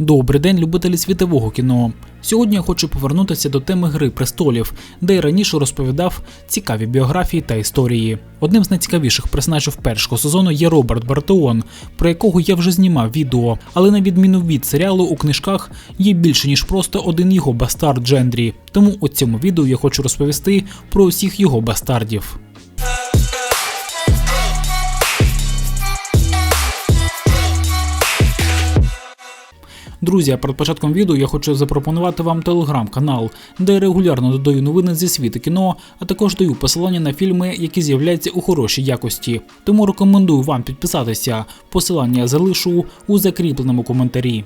Добрий день, любителі світового кіно. Сьогодні я хочу повернутися до теми Гри престолів, де я раніше розповідав цікаві біографії та історії. Одним з найцікавіших персонажів першого сезону є Роберт Бартеон, про якого я вже знімав відео, але на відміну від серіалу у книжках є більше ніж просто один його бастард Джендрі. Тому у цьому відео я хочу розповісти про усіх його бастардів. Друзі, перед початком відео я хочу запропонувати вам телеграм-канал, де я регулярно додаю новини зі світу кіно, а також даю посилання на фільми, які з'являються у хорошій якості. Тому рекомендую вам підписатися. Посилання залишу у закріпленому коментарі.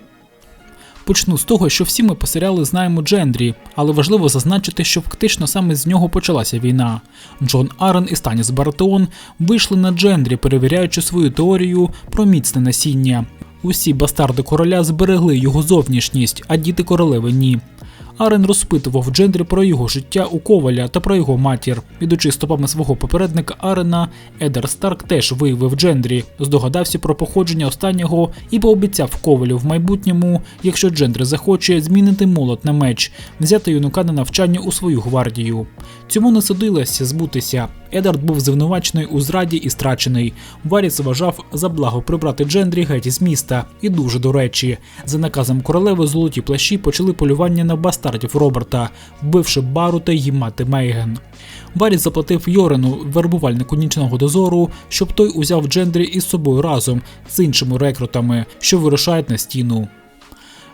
Почну з того, що всі ми по серіалу знаємо Джендрі, але важливо зазначити, що фактично саме з нього почалася війна. Джон Арен і Станіс Баратеон вийшли на Джендрі, перевіряючи свою теорію про міцне насіння. Усі бастарди короля зберегли його зовнішність, а діти королеви ні. Арен розпитував Джендрі про його життя у Коваля та про його матір. Ідучи стопами свого попередника Арена, Едер Старк теж виявив Джендрі, здогадався про походження останнього і пообіцяв Ковалю в майбутньому, якщо Джендрі захоче змінити молот на меч, взяти юнука на навчання у свою гвардію. Цьому не судилося збутися. Едард був звинувачений у зраді і страчений. Варіс вважав за благо прибрати Джендрі геть із міста. І дуже до речі, за наказом королеви золоті плащі почали полювання на бастардів Роберта, вбивши Бару та її мати Мейген. Варіс заплатив Йорену, вербувальнику нічного дозору, щоб той узяв Джендрі із собою разом з іншими рекрутами, що вирушають на стіну.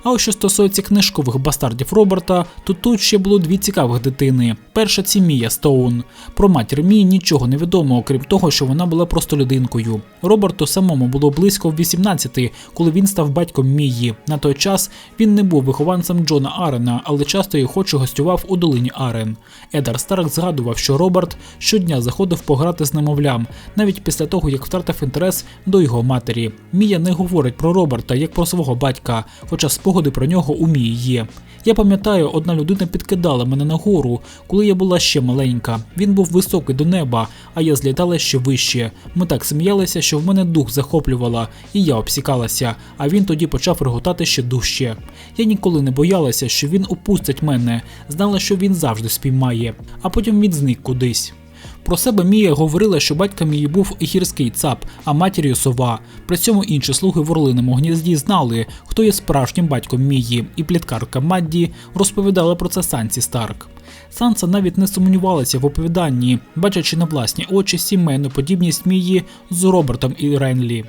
А ось що стосується книжкових бастардів Роберта, то тут ще було дві цікавих дитини. Перша це Мія Стоун. Про матір Мії нічого не відомо, окрім того, що вона була просто людинкою. Роберту самому було близько в 18, коли він став батьком Мії. На той час він не був вихованцем Джона Арена, але часто і охоче гостював у долині Арен. Едар Старк згадував, що Роберт щодня заходив пограти з немовлям, навіть після того, як втратив інтерес до його матері. Мія не говорить про Роберта як про свого батька, хоча спогади про нього у Мії є. Я пам'ятаю, одна людина підкидала мене нагору, коли я була ще маленька. Він був високий до неба, а я злітала ще вище. Ми так сміялися, що в мене дух захоплювала, і я обсікалася, а він тоді почав реготати ще дужче. Я ніколи не боялася, що він упустить мене, знала, що він завжди спіймає, а потім він зник кудись. Про себе Мія говорила, що батьком її був гірський цап, а матір'ю сова. При цьому інші слуги в орлиному гнізді знали, хто є справжнім батьком Мії, і пліткарка Мадді розповідала про це Сансі Старк. Санса навіть не сумнівалася в оповіданні, бачачи на власні очі сімейну подібність Мії з Робертом і Ренлі.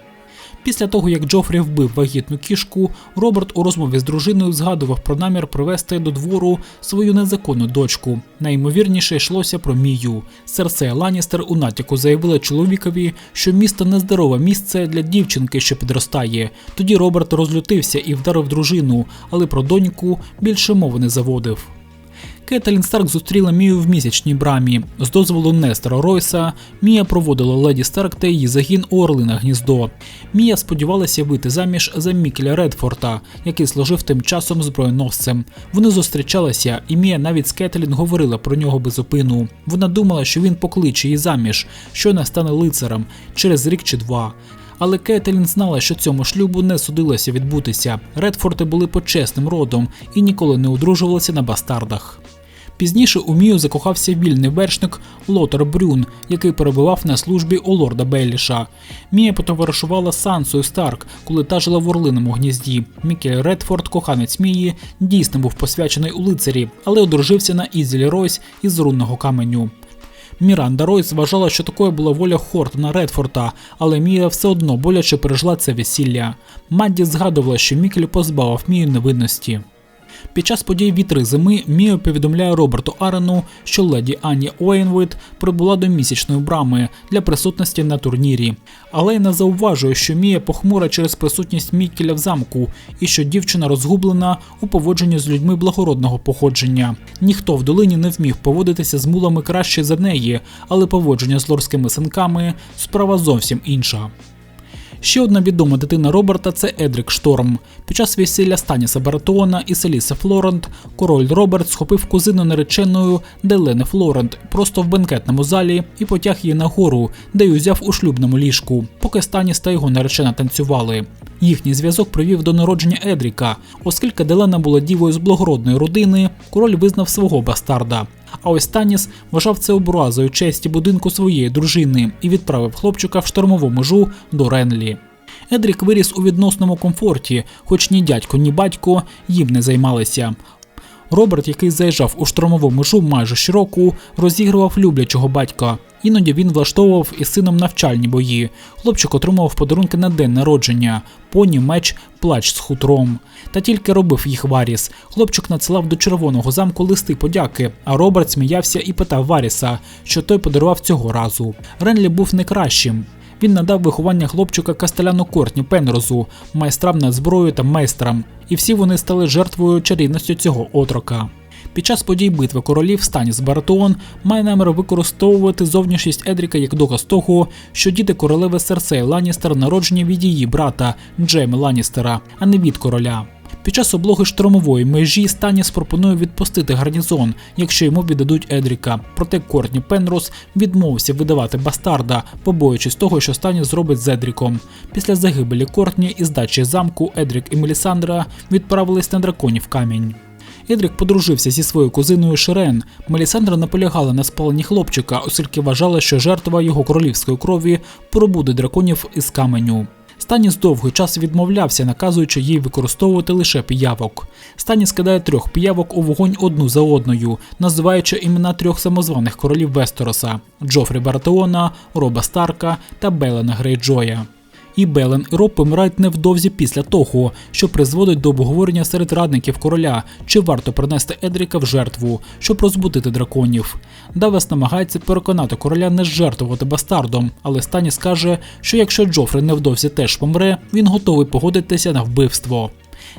Після того, як Джофрі вбив вагітну кішку, Роберт у розмові з дружиною згадував про намір привезти до двору свою незаконну дочку. Найімовірніше йшлося про Мію. Серсея Ланістер у натяку заявила чоловікові, що місто нездорове місце для дівчинки, що підростає. Тоді Роберт розлютився і вдарив дружину, але про доньку більше мови не заводив. Кетелін Старк зустріла Мію в місячній брамі. З дозволу Нестера Ройса Мія проводила леді Старк та її загін у Орлине гніздо. Мія сподівалася вийти заміж за Мікеля Редфорта, який служив тим часом зброєносцем. Вони зустрічалися, і Мія навіть з Кетелін говорила про нього без опину. Вона думала, що він покличе її заміж, що не стане лицарем через рік чи два. Але Кетелін знала, що цьому шлюбу не судилося відбутися. Редфорти були почесним родом і ніколи не одружувалися на бастардах. Пізніше у Мію закохався вільний вершник Лотер Брюн, який перебував на службі у лорда Белліша. Мія потоваришувала Сансою Старк, коли та жила в орлиному гнізді. Мікель Редфорд, коханець Мії, дійсно був посвячений у лицарі, але одружився на Ізілі Ройс із рунного каменю. Міранда Ройс вважала, що такою була воля Хортона Редфорта, але Мія все одно боляче пережила це весілля. Мадді згадувала, що Мікель позбавив Мію невинності. Під час подій вітри зими Мія повідомляє Роберту Арену, що леді Ані Уейнвейт прибула до місячної брами для присутності на турнірі. Але й не зауважує, що Мія похмура через присутність Мікеля в замку і що дівчина розгублена у поводженні з людьми благородного походження. Ніхто в долині не вміг поводитися з мулами краще за неї, але поводження з лорськими синками справа зовсім інша. Ще одна відома дитина Роберта це Едрік Шторм. Під час весілля Станіса Баратеона і Селіса Флорент король Роберт схопив кузину нареченою Делени Флорент просто в бенкетному залі і потяг її нагору, де й узяв у шлюбному ліжку, поки Станіс та його наречена танцювали. Їхній зв'язок привів до народження Едріка, оскільки Делена була дівою з благородної родини, король визнав свого бастарда. А ось Таніс вважав це образою честі будинку своєї дружини і відправив хлопчика в штормову межу до Ренлі. Едрік виріс у відносному комфорті, хоч ні дядько, ні батько їм не займалися. Роберт, який заїжджав у штормову межу майже щороку, розігрував люблячого батька. Іноді він влаштовував із сином навчальні бої. Хлопчик отримував подарунки на день народження, поні, меч, плач з хутром. Та тільки робив їх Варіс. Хлопчик надсилав до червоного замку листи подяки, а Роберт сміявся і питав Варіса, що той подарував цього разу. Ренлі був не кращим. Він надав виховання хлопчика Кастеляну Кортні Пенрозу, майстрам над зброєю та майстрам, і всі вони стали жертвою чарівності цього отрока. Під час подій битви королів Станіс Баратеон має намір використовувати зовнішність Едріка як доказ того, що діти королеви Серсей Ланністер народжені від її брата Джейми Ланністера, а не від короля. Під час облоги штурмової межі Станіс пропонує відпустити гарнізон, якщо йому віддадуть Едріка. Проте Кортні Пенрос відмовився видавати бастарда, побоюючись того, що Станіс зробить з Едріком. Після загибелі Кортні і здачі замку Едрік і Мелісандра відправились на драконів камінь. Едрік подружився зі своєю кузиною Ширен. Мелісандра наполягала на спаленні хлопчика, оскільки вважала, що жертва його королівської крові пробуде драконів із каменю. Станіс довгий час відмовлявся, наказуючи їй використовувати лише піявок. Станіс кидає трьох піявок у вогонь одну за одною, називаючи імена трьох самозваних королів Вестероса: Джофрі Баратеона, Роба Старка та Белена Грейджоя. І Белен і Роб помирають невдовзі після того, що призводить до обговорення серед радників короля, чи варто принести Едріка в жертву, щоб розбудити драконів. Давес намагається переконати короля не жертвувати бастардом, але Станіс каже, що якщо Джофри невдовзі теж помре, він готовий погодитися на вбивство.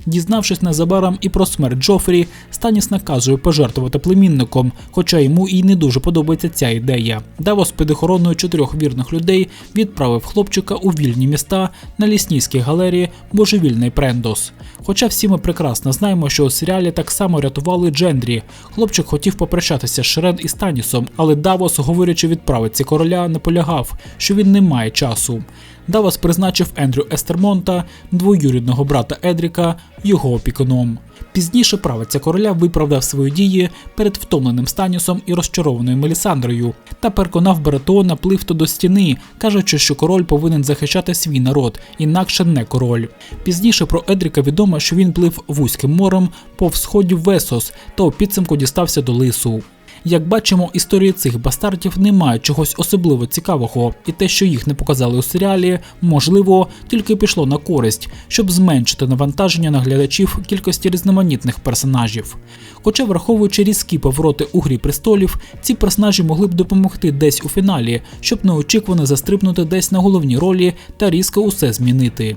Дізнавшись незабаром і про смерть Джофрі, Станіс наказує пожертвувати племінником, хоча йому і не дуже подобається ця ідея. Давос під охороною чотирьох вірних людей відправив хлопчика у вільні міста на ліснійській галерії Божевільний Прендос. Хоча всі ми прекрасно знаємо, що у серіалі так само рятували Джендрі. Хлопчик хотів попрощатися з Шрен і Станісом, але Давос, говорячи відправиці короля, наполягав, що він не має часу. Давос призначив Ендрю Естермонта, двоюрідного брата Едріка, його опікуном. Пізніше правиця короля виправдав свої дії перед втомленим Станісом і розчарованою Мелісандрою та переконав Баратеона пливти до стіни, кажучи, що король повинен захищати свій народ, інакше не король. Пізніше про Едріка відомо, що він плив вузьким морем по всході Весос та у підсумку дістався до лису. Як бачимо, історії цих бастардів не мають чогось особливо цікавого, і те, що їх не показали у серіалі, можливо, тільки пішло на користь, щоб зменшити навантаження на глядачів кількості різноманітних персонажів. Хоча, враховуючи різкі повороти у грі престолів, ці персонажі могли б допомогти десь у фіналі, щоб неочікувано застрибнути десь на головні ролі та різко усе змінити.